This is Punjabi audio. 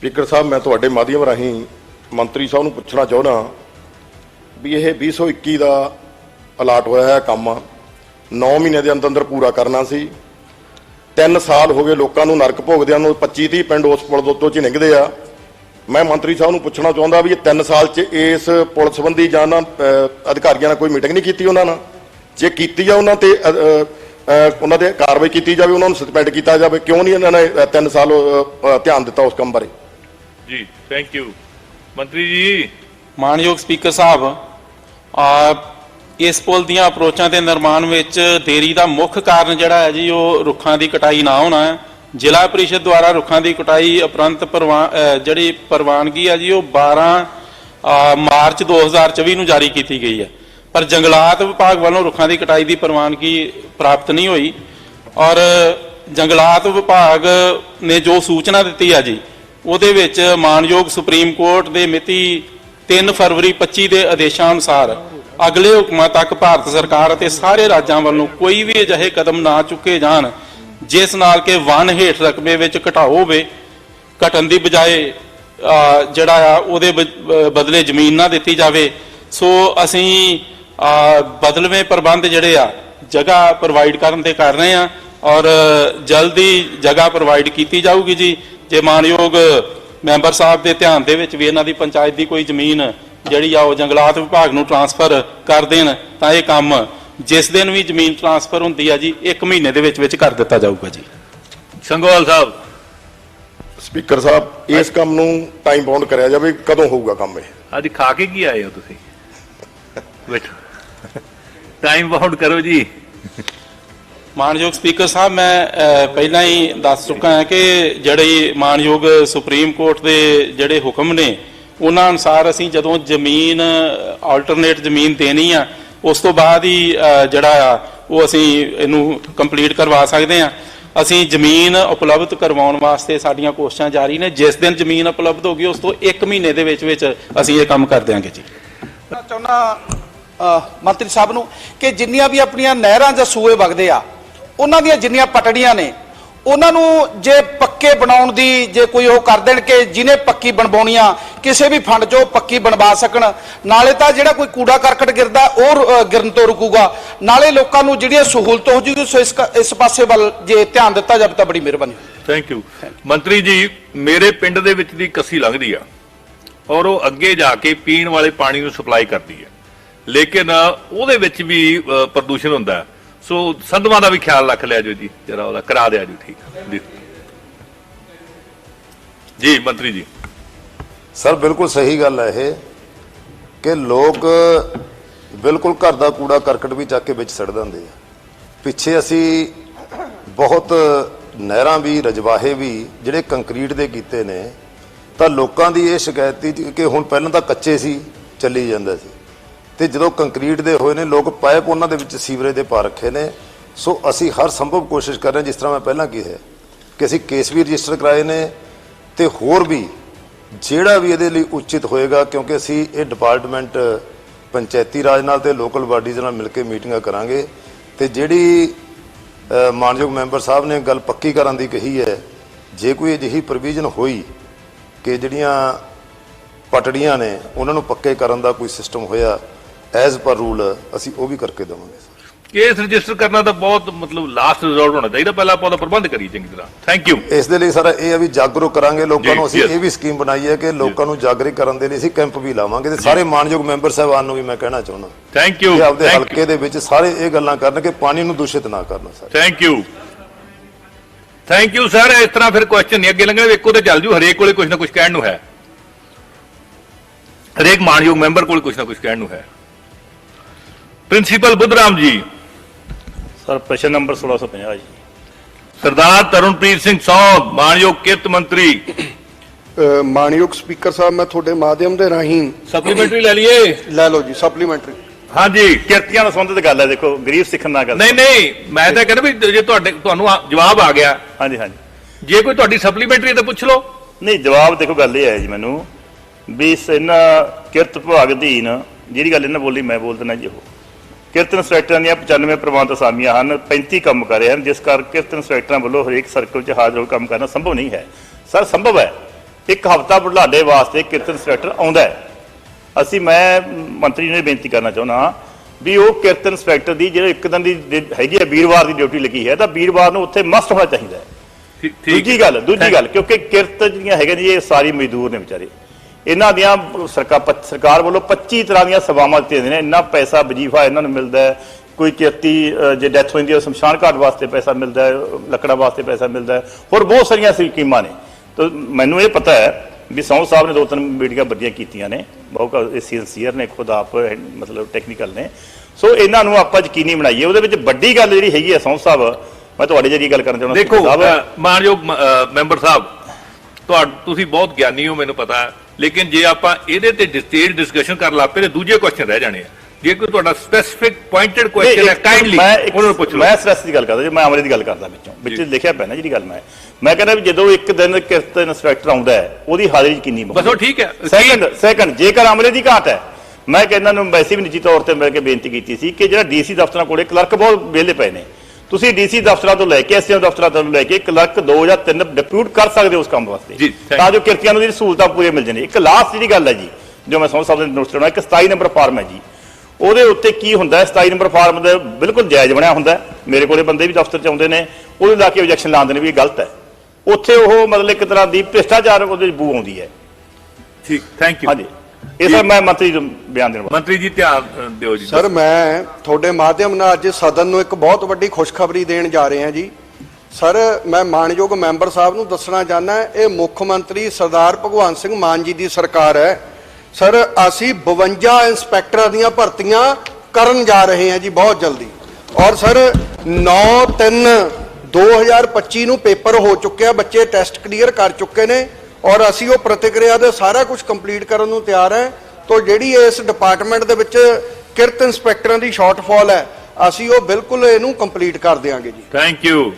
ਸਪੀਕਰ ਸਾਹਿਬ, ਮੈਂ ਤੁਹਾਡੇ ਮਾਧਿਅਮ ਰਾਹੀਂ ਮੰਤਰੀ ਸਾਹਿਬ ਨੂੰ ਪੁੱਛਣਾ ਚਾਹੁੰਦਾ ਵੀ ਇਹ 2021 ਦਾ ਅਲਾਟ ਹੋਇਆ ਹੈ ਕੰਮ। 9 ਮਹੀਨੇ ਦੇ ਅੰਦਰ ਅੰਦਰ ਪੂਰਾ ਕਰਨਾ ਸੀ। 3 ਸਾਲ ਹੋ ਗਏ ਲੋਕਾਂ ਨੂੰ ਨਰਕ ਭੋਗਦਿਆਂ ਨੂੰ 25 30 ਪਿੰਡ ਉਸ ਪੁਲ ਦੇ ਉੱਤੋਂ ਚ ਹੀ ਲੰਘਦੇ ਆ। ਮੈਂ ਮੰਤਰੀ ਸਾਹਿਬ ਨੂੰ ਪੁੱਛਣਾ ਚਾਹੁੰਦਾ ਵੀ ਇਹ 3 ਸਾਲ ਚ ਇਸ ਪੁਲ ਸੰਬੰਧੀ ਜਾਂ ਨਾ ਅਧਿਕਾਰੀਆਂ ਨਾਲ ਕੋਈ ਮੀਟਿੰਗ ਨਹੀਂ ਕੀਤੀ ਉਹਨਾਂ ਨਾਲ? ਜੇ ਕੀਤੀ ਆ ਉਹਨਾਂ ਤੇ ਉਹਨਾਂ ਤੇ ਕਾਰਵਾਈ ਕੀਤੀ ਜਾਵੇ, ਉਹਨਾਂ ਨੂੰ ਸਸਪੈਂਡ ਕੀਤਾ ਜਾਵੇ, ਕਿਉਂ ਨਹੀਂ ਇਹਨਾਂ ਨੇ 3 ਸਾਲ ਧਿਆਨ ਦਿੱਤਾ ਉਸ ਕੰਮ ਬਾਰੇ? ਜੀ ਥੈਂਕ ਯੂ ਮੰਤਰੀ ਜੀ। ਮਾਨਯੋਗ ਸਪੀਕਰ ਸਾਹਿਬ ਆ ਇਸ ਪੁਲ ਦੀਆਂ ਅਪਰੋਚਾਂ ਦੇ ਨਿਰਮਾਣ ਵਿੱਚ ਦੇਰੀ ਦਾ ਮੁੱਖ ਕਾਰਨ ਜਿਹੜਾ ਹੈ ਜੀ ਉਹ ਰੁੱਖਾਂ ਦੀ ਕਟਾਈ ਨਾ ਹੋਣਾ ਹੈ। ਜ਼ਿਲ੍ਹਾ ਪਰਿਸ਼ਦ ਦੁਆਰਾ ਰੁੱਖਾਂ ਦੀ ਕਟਾਈ ਉਪਰੰਤ ਜਿਹੜੀ ਪ੍ਰਵਾਨਗੀ ਹੈ ਜੀ ਉਹ 12 ਅ, ਮਾਰਚ 2024 ਨੂੰ ਜਾਰੀ ਕੀਤੀ ਗਈ ਹੈ। ਪਰ ਜੰਗਲਾਤ ਵਿਭਾਗ ਵੱਲੋਂ ਰੁੱਖਾਂ ਦੀ ਕਟਾਈ ਦੀ ਪ੍ਰਵਾਨਗੀ ਪ੍ਰਾਪਤ ਨਹੀਂ ਹੋਈ। ਔਰ ਜੰਗਲਾਤ ਵਿਭਾਗ ਨੇ ਜੋ ਸੂਚਨਾ ਦਿੱਤੀ ਹੈ ਜੀ ਉਹਦੇ ਵਿੱਚ ਮਾਨਯੋਗ ਸੁਪਰੀਮ ਕੋਰਟ ਦੇ ਮਿਤੀ 3 ਫਰਵਰੀ 25 ਦੇ ਆਦੇਸ਼ਾਂ ਅਨੁਸਾਰ ਅਗਲੇ ਹੁਕਮਾਂ ਤੱਕ ਭਾਰਤ ਸਰਕਾਰ ਅਤੇ ਸਾਰੇ ਰਾਜਾਂ ਵੱਲੋਂ ਕੋਈ ਵੀ ਅਜਿਹੇ ਕਦਮ ਨਾ ਚੁੱਕੇ ਜਾਣ, ਜਿਸ ਨਾਲ ਕਿ ਵਨ ਹੇਠ ਰਕਬੇ ਵਿੱਚ ਘਟਾਓ ਹੋਵੇ, ਘਟਣ ਦੀ ਬਜਾਏ ਜਿਹੜਾ ਆ ਉਹਦੇ ਬ- ਬਦਲੇ ਜ਼ਮੀਨ ਨਾ ਦਿੱਤੀ ਜਾਵੇ, ਸੋ ਅਸੀਂ ਬਦਲਵੇਂ ਪ੍ਰਬੰਧ ਜਿਹੜੇ ਆ, ਜਗ੍ਹਾ ਪ੍ਰੋਵਾਈਡ ਕਰਨ ਤੇ ਕਰ ਰਹੇ ਆ ਔਰ ਜਲਦੀ ਜਗ੍ਹਾ ਪ੍ਰੋਵਾਈਡ ਕੀਤੀ ਜਾਊਗੀ ਜੀ। ਜੇ ਮਾਨਯੋਗ ਮੈਂਬਰ ਸਾਹਿਬ ਦੇ ਧਿਆਨ ਦੇ ਵਿੱਚ ਵੀ ਇਹਨਾਂ ਦੀ ਪੰਚਾਇਤ ਦੀ ਕੋਈ ਜ਼ਮੀਨ ਜਿਹੜੀ ਆ ਉਹ ਜੰਗਲਾਤ ਵਿਭਾਗ ਨੂੰ ਟਰਾਂਸਫਰ ਕਰ ਦੇਣ ਤਾਂ ਇਹ ਕੰਮ ਜਿਸ ਦਿਨ ਵੀ ਜ਼ਮੀਨ ਟਰਾਂਸਫਰ ਹੁੰਦੀ ਆ ਜੀ 1 ਮਹੀਨੇ ਦੇ ਵਿੱਚ ਵਿੱਚ ਕਰ ਦਿੱਤਾ ਜਾਊਗਾ ਜੀ। ਸੰਗੋਵਾਲ ਸਾਹਿਬ। ਸਪੀਕਰ ਸਾਹਿਬ ਇਸ ਕੰਮ ਨੂੰ ਟਾਈਮ ਬਾਉਂਡ ਕਰਿਆ ਜਾਵੇ ਕਦੋਂ ਹੋਊਗਾ ਕੰਮ ਇਹ? ਅੱਜ ਖਾ ਕੇ ਕੀ ਆਏ ਹੋ ਤੁਸੀਂ? ਬੈਠੋ। ਟਾਈਮ ਬਾਉਂਡ ਕਰੋ ਜੀ। ਮਾਨਯੋਗ ਸਪੀਕਰ ਸਾਹਿਬ, ਮੈਂ ਪਹਿਲਾਂ ਹੀ ਦੱਸ ਚੁੱਕਾ ਹਾਂ ਕਿ ਜਿਹੜੇ ਮਾਨਯੋਗ ਸੁਪਰੀਮ ਕੋਰਟ ਦੇ ਜਿਹੜੇ ਹੁਕਮ ਨੇ, ਉਹਨਾਂ ਅਨੁਸਾਰ ਅਸੀਂ ਜਦੋਂ ਜ਼ਮੀਨ ਆਲਟਰਨੇਟ ਜ਼ਮੀਨ ਦੇਣੀ ਆ, ਉਸ ਤੋਂ ਬਾਅਦ ਹੀ ਜਿਹੜਾ ਆ, ਉਹ ਅਸੀਂ ਇਹਨੂੰ ਕੰਪਲੀਟ ਕਰਵਾ ਸਕਦੇ ਆ ਅਸੀਂ ਜ਼ਮੀਨ ਉਪਲਬਧ ਕਰਵਾਉਣ ਵਾਸਤੇ ਸਾਡੀਆਂ ਕੋਸ਼ਿਸ਼ਾਂ ਜਾਰੀ ਨੇ। ਜਿਸ ਦਿਨ ਜ਼ਮੀਨ ਉਪਲਬਧ ਹੋ ਗਈ, ਉਸ ਤੋਂ 1 ਮਹੀਨੇ ਦੇ ਵਿੱਚ ਵਿੱਚ ਅਸੀਂ ਇਹ ਕੰਮ ਕਰ ਦਿਆਂਗੇ ਜੀ। ਚਾਹੁੰਦਾ ਮੰਤਰੀ ਸਾਹਿਬ ਨੂੰ ਕਿ ਜਿੰਨੀਆਂ ਵੀ ਆਪਣੀਆਂ ਨਹਿਰਾਂ ਜਾਂ ਸੂਏ ਵਗਦੇ ਆ ਉਹਨਾਂ ਦੀਆਂ ਜਿੰਨੀਆਂ ਪਟੜੀਆਂ ਨੇ, ਉਹਨਾਂ ਨੂੰ ਜੇ ਪੱਕੇ ਬਣਾਉਣ ਦੀ ਜੇ ਕੋਈ ਉਹ ਕਰ ਦੇਣ ਕਿ ਜਿਹਨੇ ਪੱਕੀ ਬਣਵਾਉਣੀਆਂ ਕਿਸੇ ਵੀ ਫੰਡ 'ਚੋਂ ਪੱਕੀ ਬਣਵਾ ਸਕਣ, ਨਾਲੇ ਤਾਂ ਜਿਹੜਾ ਕੋਈ ਕੂੜਾ ਕਰਕਟ ਗਿਰਦਾ ਉਹ ਗਿਰਨ ਤੋਂ ਰੁਕੂਗਾ, ਨਾਲੇ ਲੋਕਾਂ ਨੂੰ ਜਿਹੜੀ ਸਹੂਲਤ ਹੋ ਜੂਗੀ ਸੋ ਇਸ ਕ- ਇਸ ਪਾਸੇ ਵੱਲ ਜੇ ਧਿਆਨ ਦਿੱਤਾ ਜਾਵੇ ਤਾਂ ਬੜੀ ਮਿਹਰਬਾਨੀ। ਥੈਂਕ ਯੂ ਮੰਤਰੀ ਜੀ, ਮੇਰੇ ਪਿੰਡ ਦੇ ਵਿੱਚ ਦੀ ਕੱਸੀ ਲੰਘਦੀ ਆ, ਔਰ ਉਹ ਅੱਗੇ ਜਾ ਕੇ ਪੀਣ ਵਾਲੇ ਪਾਣੀ ਨੂੰ ਸਪਲਾਈ ਕਰਦੀ ਹੈ ਲੇਕਿਨ ਉਹਦੇ ਵਿੱਚ ਵੀ ਪ੍ਰਦੂਸ਼ਣ ਹੁੰਦਾ। ਹੈ। ਸੋ ਸੰਧਵਾਂ ਦਾ ਵੀ ਖਿਆਲ ਰੱਖ ਲਿਆ ਜੋ ਜੀ, ਜਰਾ ਉਹਦਾ ਕਰਾ ਦਿਆ ਜੀ ਠੀਕ ਜੀ। ਜੀ, ਮੰਤਰੀ ਜੀ। ਸਰ, ਬਿਲਕੁਲ ਸਹੀ ਗੱਲ ਹੈ ਇਹ ਕਿ ਲੋਕ ਬਿਲਕੁਲ ਘਰ ਦਾ ਕੂੜਾ ਕਰਕਟ ਵੀ ਚੱਕ ਕੇ ਵਿੱਚ ਸੜ ਦਿੰਦੇ ਆ। ਪਿੱਛੇ ਅਸੀਂ ਬਹੁਤ ਨਹਿਰਾਂ ਵੀ, ਰਜਵਾਹੇ ਵੀ ਜਿਹੜੇ ਕੰਕਰੀਟ ਦੇ ਕੀਤੇ ਨੇ ਤਾਂ ਲੋਕਾਂ ਦੀ ਇਹ ਸ਼ਿਕਾਇਤ ਸੀ ਕਿ ਹੁਣ ਪਹਿਲਾਂ ਤਾਂ ਕੱਚੇ ਸੀ, ਚੱਲੀ ਜਾਂਦਾ ਸੀ। ਤੇ ਜਦੋਂ ਕੰਕਰੀਟ ਦੇ ਹੋਏ ਨੇ, ਲੋਕ ਪਾਈਪ ਉਹਨਾਂ ਦੇ ਵਿੱਚ ਸੀਵਰੇਜ ਦੇ ਪਾ ਰੱਖੇ ਨੇ। ਸੋ ਅਸੀਂ ਹਰ ਸੰਭਵ ਕੋਸ਼ਿਸ਼ ਕਰ ਰਹੇ ਜਿਸ ਤਰ੍ਹਾਂ ਮੈਂ ਪਹਿਲਾਂ ਕਿਹਾ ਕਿ ਅਸੀਂ ਕੇਸ ਵੀ ਰਜਿਸਟਰ ਕਰਾਏ ਨੇ ਤੇ ਹੋਰ ਵੀ ਜਿਹੜਾ ਵੀ ਇਹਦੇ ਲਈ ਉਚਿਤ ਹੋਏਗਾ, ਕਿਉਂਕਿ ਅਸੀਂ ਇਹ ਡਿਪਾਰਟਮੈਂਟ ਪੰਚਾਇਤੀ ਰਾਜ ਨਾਲ ਤੇ ਲੋਕਲ ਬਾਡੀਜ਼ ਨਾਲ ਮਿਲ ਕੇ ਮੀਟਿੰਗਾਂ ਕਰਾਂਗੇ। ਤੇ ਜਿਹੜੀ ਮਾਨਯੋਗ ਮੈਂਬਰ ਸਾਹਿਬ ਨੇ ਗੱਲ ਪੱਕੀ ਕਰਨ ਦੀ ਕਹੀ ਹੈ, ਜੇ ਕੋਈ ਅਜਿਹੀ ਪ੍ਰੋਵੀਜ਼ਨ ਹੋਈ ਕਿ ਜਿਹੜੀਆਂ ਪਟੜੀਆਂ ਨੇ, ਉਹਨਾਂ ਨੂੰ ਪੱਕੇ ਕਰਨ ਦਾ ਕੋਈ ਸਿਸਟਮ ਹੋਇਆ ਐਜ਼ ਪਰ ਰੂਲ ਅਸੀਂ ਉਹ ਵੀ ਕਰਕੇ ਦੇਵਾਂਗੇ ਕੇਸ ਰਜਿਸਟਰ ਕਰਨਾ ਤਾਂ ਬਹੁਤ ਮਤਲਬ ਲਾਸਟ ਰਿਜ਼ੋਰਟ ਹੋਣਾ ਚਾਹੀਦਾ। ਪਹਿਲਾਂ ਆਪਾਂ ਉਹਦਾ ਪ੍ਰਬੰਧ ਕਰੀਏ ਚੰਗੀ ਤਰ੍ਹਾਂ। ਥੈਂਕ ਯੂ ਇਸ ਦੇ ਲਈ ਸਾਰਾ ਇਹ ਆ ਵੀ ਜਾਗਰੂਕ ਕਰਾਂਗੇ ਲੋਕਾਂ ਨੂੰ। ਅਸੀਂ. ਇਹ ਵੀ ਸਕੀਮ ਬਣਾਈ ਹੈ ਕਿ ਲੋਕਾਂ ਨੂੰ ਜਾਗਰਿਤ ਕਰਨ ਦੇ ਲਈ ਅਸੀਂ ਕੈਂਪ ਵੀ ਲਾਵਾਂਗੇ ਤੇ ਸਾਰੇ ਮਾਨਯੋਗ ਮੈਂਬਰ ਸਾਹਿਬਾਨ ਨੂੰ ਵੀ ਮੈਂ ਕਹਿਣਾ ਚਾਹੁੰਦਾ। ਥੈਂਕ ਯੂ ਕਿ ਆਪਦੇ ਹਲਕੇ ਦੇ ਵਿੱਚ ਸਾਰੇ ਇਹ ਗੱਲਾਂ ਕਰਨ ਕਿ ਪਾਣੀ ਨੂੰ ਦੂਸ਼ਿਤ ਨਾ ਕਰਨ ਸਾਰੇ। Thank you thank you sir ਇਸ ਤਰ੍ਹਾਂ ਫਿਰ ਕੁਐਸਚਨ ਨਹੀਂ ਅੱਗੇ ਲੰਘਣੇ ਇੱਕੋ ਤੇ ਚੱਲ ਜੂ। ਹਰੇਕ ਕੋਲੇ ਕੁਝ ਨਾ ਕੁਝ ਕਹਿਣ ਨੂੰ ਹੈ। ਹਰੇਕ ਮਾਨਯੋਗ ਮੈਂਬਰ ਕੋਲ ਕੁਝ ਨਾ ਕੁਝ ਕਹਿਣ ਨੂੰ ਹੈ। ਪ੍ਰਿੰਸੀਪਲ ਬੁੱਧਰਾਮ ਜੀ। ਸਰ ਪ੍ਰਸ਼ਨ ਨੰਬਰ 1650 ਜੀ। ਸਰਦਾਰ ਤਰੁਣਪ੍ਰੀਤ ਸਿੰਘ ਸੌ ਮਾਨਯੋਗ ਕਿਰਤ ਮੰਤਰੀ। ਅ, ਮਾਣਯੋਗ ਸਪੀਕਰ ਸਾਹਿਬ ਮੈਂ ਤੁਹਾਡੇ ਮਾਧਿਅਮ ਦੇ ਰਾਹੀਂ ਸਪਲੀਮੈਂਟਰੀ ਲੈ ਲਈਏ? ਲੈ ਲਓ ਜੀ ਸਪਲੀਮੈਂਟਰੀ ਹਾਂਜੀ। ਕਿਰਤੀਆਂ ਨਾਲ ਸੰਬੰਧਿਤ ਗੱਲ ਹੈ ਦੇਖੋ ਗਰੀਬ ਸਿੱਖਣ ਨਾਲ ਗੱਲ। ਨਹੀਂ ਨਹੀਂ ਮੈਂ ਤਾਂ ਕਹਿੰਦਾ ਵੀ ਜੇ ਤੁਹਾਡੇ ਤੁਹਾਨੂੰ ਜਵਾਬ ਆ ਗਿਆ। ਹਾਂਜੀ ਹਾਂਜੀ। ਜੇ ਕੋਈ ਤੁਹਾਡੀ ਸਪਲੀਮੈਂਟਰੀ ਤਾਂ ਪੁੱਛ ਲਓ। ਨਹੀਂ ਜਵਾਬ ਦੇਖੋ ਗੱਲ ਇਹ ਹੈ ਜੀ ਮੈਨੂੰ ਵੀ ਇਹਨਾਂ ਕਿਰਤ ਵਿਭਾਗ ਅਧੀਨ ਜਿਹੜੀ ਗੱਲ ਇਹਨਾਂ ਬੋਲੀ ਮੈਂ ਬੋਲ ਦਿੰਦਾ ਜੀ ਉਹ। ਕਿਰਤ ਇੰਸਪੈਕਟਰਾਂ ਦੀਆਂ 95 ਪ੍ਰਬੰਧ ਅਸਾਮੀਆਂ ਹਨ 35 ਕੰਮ ਕਰ ਰਹੇ ਹਨ ਜਿਸ ਕਰਕੇ ਕਿਰਤ ਇੰਸਪੈਕਟਰਾਂ ਵੱਲੋਂ ਹਰੇਕ ਸਰਕਲ 'ਚ ਹਾਜ਼ਰ ਹੋ ਕੰਮ ਕਰਨਾ ਸੰਭਵ ਨਹੀਂ ਹੈ। ਸਰ ਸੰਭਵ ਹੈ। ਇੱਕ ਹਫਤਾ ਬੁਢਲਾਡੇ ਵਾਸਤੇ ਕਿਰਤ ਇੰਸਪੈਕਟਰ ਆਉਂਦਾ ਹੈ। ਅਸੀਂ ਮੈਂ ਮੰਤਰੀ ਨੂੰ ਇਹ ਬੇਨਤੀ ਕਰਨਾ ਚਾਹੁੰਦਾ ਵੀ ਉਹ ਕਿਰਤ ਇੰਸਪੈਕਟਰ ਦੀ ਜਿਹੜੇ ਇੱਕ ਦਿਨ ਦੀ ਹੈਗੀ ਹੈ ਵੀਰਵਾਰ ਦੀ ਡਿਊਟੀ ਲੱਗੀ ਹੈ ਤਾਂ ਵੀਰਵਾਰ ਨੂੰ ਉੱਥੇ ਮਸਟ ਹੋਣਾ ਚਾਹੀਦਾ ਹੈ। ਦੂਜੀ ਗੱਲ ਦੂਜੀ ਗੱਲ ਕਿਉਂਕਿ ਕਿਰਤ ਜਿਹੜੀਆਂ ਹੈਗੀਆਂ ਜੀ ਇਹ ਸਾਰੀ ਮਜ਼ਦੂਰ ਨੇ ਵਿਚਾਰੇ। ਇਹਨਾਂ ਦੀਆਂ ਸਰਕਾਰ ਸਰਕਾਰ ਵੱਲੋਂ 25 ਤਰ੍ਹਾਂ ਦੀਆਂ ਸੇਵਾਵਾਂ ਦਿੱਤੀਆਂ ਨੇ। ਇੰਨਾ ਪੈਸਾ ਵਜੀਫਾ ਇਹਨਾਂ ਨੂੰ ਮਿਲਦਾ ਹੈ। ਕੋਈ ਕਿਰਤੀ ਅ, ਜੇ ਡੈਥ ਹੋ ਜਾਂਦੀ ਹੈ ਉਹ ਸ਼ਮਸ਼ਾਨ ਘਾਟ ਵਾਸਤੇ ਪੈਸਾ ਮਿਲਦਾ ਹੈ ਲੱਕੜਾਂ ਵਾਸਤੇ ਪੈਸਾ ਮਿਲਦਾ ਹੈ। ਹੋਰ ਬਹੁਤ ਸਾਰੀਆਂ ਸਕੀਮਾਂ ਨੇ। ਤਾਂ ਮੈਨੂੰ ਇਹ ਪਤਾ ਹੈ ਵੀ ਸੌਂ ਸਾਹਿਬ ਨੇ ਦੋ ਤਿੰਨ ਮੀਟਿੰਗਾਂ ਵੱਡੀਆਂ ਕੀਤੀਆਂ ਨੇ। ਬਹੁਤ ਸਿੰਸੀਅਰ ਨੇ ਖੁਦ ਆਪ ਮਤਲਬ ਟੈਕਨੀਕਲ ਨੇ। ਸੋ ਇਹਨਾਂ ਨੂੰ ਆਪਾਂ ਯਕੀਨੀ ਬਣਾਈਏ। ਉਹਦੇ ਵਿੱਚ ਵੱਡੀ ਗੱਲ ਜਿਹੜੀ ਹੈਗੀ ਹੈ ਸੌਂ ਸਾਹਿਬ ਮੈਂ ਤੁਹਾਡੇ ਜਰੀਏ ਗੱਲ ਕਰਨਾ ਚਾਹੁੰਦਾ ਦੇਖੋ ਮਾਨਯੋਗ ਮੈਂਬਰ ਸਾਹਿਬ ਤੁਹਾ ਤੁਸੀਂ ਬਹੁਤ ਗਿਆਨੀ ਹੋ ਮੈਨੂੰ ਪਤਾ ਹੈ। ਲੇਕਿਨ ਜੇ ਆਪਾਂ ਇਹਦੇ ਤੇ ਡਿਟੇਲ ਡਿਸਕਸ਼ਨ ਕਰ ਲਾਪੇ ਤੇ ਦੂਜੇ ਕੁਐਸਚਨ ਰਹਿ ਜਾਣੇ ਆ। ਜੇ ਕੋਈ ਤੁਹਾਡਾ ਸਪੈਸੀਫਿਕ ਪੁਆਇੰਟਡ ਕੁਐਸਚਨ ਹੈ ਕਾਈਂਡਲੀ ਉਹਨਾਂ ਨੂੰ ਪੁੱਛ ਲਓ। ਮੈਂ ਸਟ੍ਰੈਸ ਦੀ ਗੱਲ ਕਰਦਾ ਜੇ ਮੈਂ ਅਮਰੇ ਦੀ ਗੱਲ ਕਰਦਾ ਵਿੱਚੋਂ ਵਿੱਚ। ਲਿਖਿਆ ਨਾ ਜਿਹੜੀ ਗੱਲ ਮੈਂ। ਮੈਂ ਕਹਿੰਦਾ ਵੀ ਜਦੋਂ ਇੱਕ ਦਿਨ ਕਿਰਤ ਇੰਸਪੈਕਟਰ ਆਉਂਦਾ ਹੈ ਉਹਦੀ ਹਾਜ਼ਰੀ ਕਿੰਨੀ ਬਸ ਉਹ ਠੀਕ ਹੈ। ਸੈਕੰਡ ਸੈਕੰਡ ਜੇਕਰ ਅਮਲੇ ਦੀ ਘਾਟ ਹੈ ਮੈਂ ਕਹਿੰਦਾ ਨੂੰ ਵੈਸੇ ਵੀ ਨਿੱਜੀ ਤੌਰ ਤੇ ਮਿਲ ਕੇ ਬੇਨਤੀ ਕੀਤੀ ਸੀ ਕਿ ਜਿਹੜਾ ਡੀਸੀ ਦਫ਼ਤਰਾਂ ਕੋਲੇ ਕਲਰਕ ਬਹੁਤ ਵਿਹਲੇ ਪਏ ਨੇ ਤੁਸੀਂ ਡੀਸੀ ਦਫ਼ਤਰਾਂ ਤੋਂ ਲੈ ਕੇ ਐਸਐਮ ਦਫ਼ਤਰਾਂ ਤੋਂ ਲੈ ਕੇ ਕਲਰਕ 2 ਜਾਂ 3 ਡਿਪਿਊਟ ਕਰ ਸਕਦੇ ਹੋ ਉਸ ਕੰਮ ਵਾਸਤੇ। ਤਾਂ ਜੋ ਕਿਰਤੀਆਂ ਨੂੰ ਦੀ ਸਹੂਲਤਾਂ ਪੂਰੀਆਂ ਮਿਲ ਜਾਣ। ਇੱਕ ਲਾਸਟ ਜਿਹੜੀ ਗੱਲ ਹੈ ਜੀ ਜੋ ਮੈਂ ਸਮਝ ਸਕਦਾ ਨੋਟਿਸ ਕਰਨਾ ਇੱਕ 27 ਨੰਬਰ ਫਾਰਮ ਹੈ ਜੀ। ਉਹਦੇ ਉੱਤੇ ਕੀ ਹੁੰਦਾ ਹੈ? 27 ਨੰਬਰ ਫਾਰਮ ਦਾ ਬਿਲਕੁਲ ਜਾਇਜ਼ ਬਣਿਆ ਹੁੰਦਾ। ਮੇਰੇ ਕੋਲੇ ਬੰਦੇ ਵੀ ਦਫ਼ਤਰ ਚ ਆਉਂਦੇ ਨੇ ਉਹਦੇ ਲਾ ਕੇ ਆਬਜੈਕਸ਼ਨ ਲਾਉਂਦੇ ਨੇ ਵੀ ਇਹ ਗਲਤ ਹੈ। ਉੱਥੇ ਉਹ ਮਤਲਬ ਇੱਕ ਤਰ੍ਹਾਂ ਦੀ ਭ੍ਰਿਸ਼ਟਾਚਾਰ ਉਹਦੇ ਵਿੱਚ ਬੂ ਆਉਂਦੀ ਹੈ। ਠੀਕ ਥੈਂਕ ਯੂ ਹਾਂਜੀ। ਇਹ ਸਰ ਮੈਂ ਮੰਤਰੀ ਨੂੰ ਬਿਆਨ ਦੇਣ ਮੰਤਰੀ ਜੀ ਧਿਆਨ ਦਿਓ ਜੀ। ਸਰ ਮੈਂ ਤੁਹਾਡੇ ਮਾਧਿਅਮ ਨਾਲ ਅੱਜ ਸਦਨ ਨੂੰ ਇੱਕ ਬਹੁਤ ਵੱਡੀ ਖੁਸ਼ਖਬਰੀ ਦੇਣ ਜਾ ਰਹੇ ਹਾਂ ਜੀ। ਸਰ ਮੈਂ ਮਾਨਯੋਗ ਮੈਂਬਰ ਸਾਹਿਬ ਨੂੰ ਦੱਸਣਾ ਚਾਹੁੰਦਾ ਇਹ ਮੁੱਖ ਮੰਤਰੀ ਸਰਦਾਰ ਭਗਵੰਤ ਸਿੰਘ ਮਾਨ ਜੀ ਦੀ ਸਰਕਾਰ ਹੈ। ਸਰ ਅਸੀਂ 52 ਇੰਸਪੈਕਟਰਾਂ ਦੀਆਂ ਭਰਤੀਆਂ ਕਰਨ ਜਾ ਰਹੇ ਹਾਂ ਜੀ ਬਹੁਤ ਜਲਦੀ। ਔਰ ਸਰ 9 3 2025 ਨੂੰ ਪੇਪਰ ਹੋ ਚੁੱਕਿਆ ਬੱਚੇ ਟੈਸਟ ਕਲੀਅਰ ਕਰ ਚੁੱਕੇ ਨੇ। ਔਰ ਅਸੀਂ ਉਹ ਪ੍ਰਤੀਕਿਰਿਆ ਦੇ ਸਾਰਾ ਕੁਝ ਕੰਪਲੀਟ ਕਰਨ ਨੂੰ ਤਿਆਰ ਹੈ। ਤੋਂ ਜਿਹੜੀ ਇਸ ਡਿਪਾਰਟਮੈਂਟ ਦੇ ਵਿੱਚ ਕਿਰਤ ਇੰਸਪੈਕਟਰਾਂ ਦੀ ਸ਼ਾਰਟਫਾਲ ਹੈ, ਅਸੀਂ ਉਹ ਬਿਲਕੁਲ ਇਹਨੂੰ ਕੰਪਲੀਟ ਕਰ ਦਿਆਂਗੇ ਜੀ। Thank you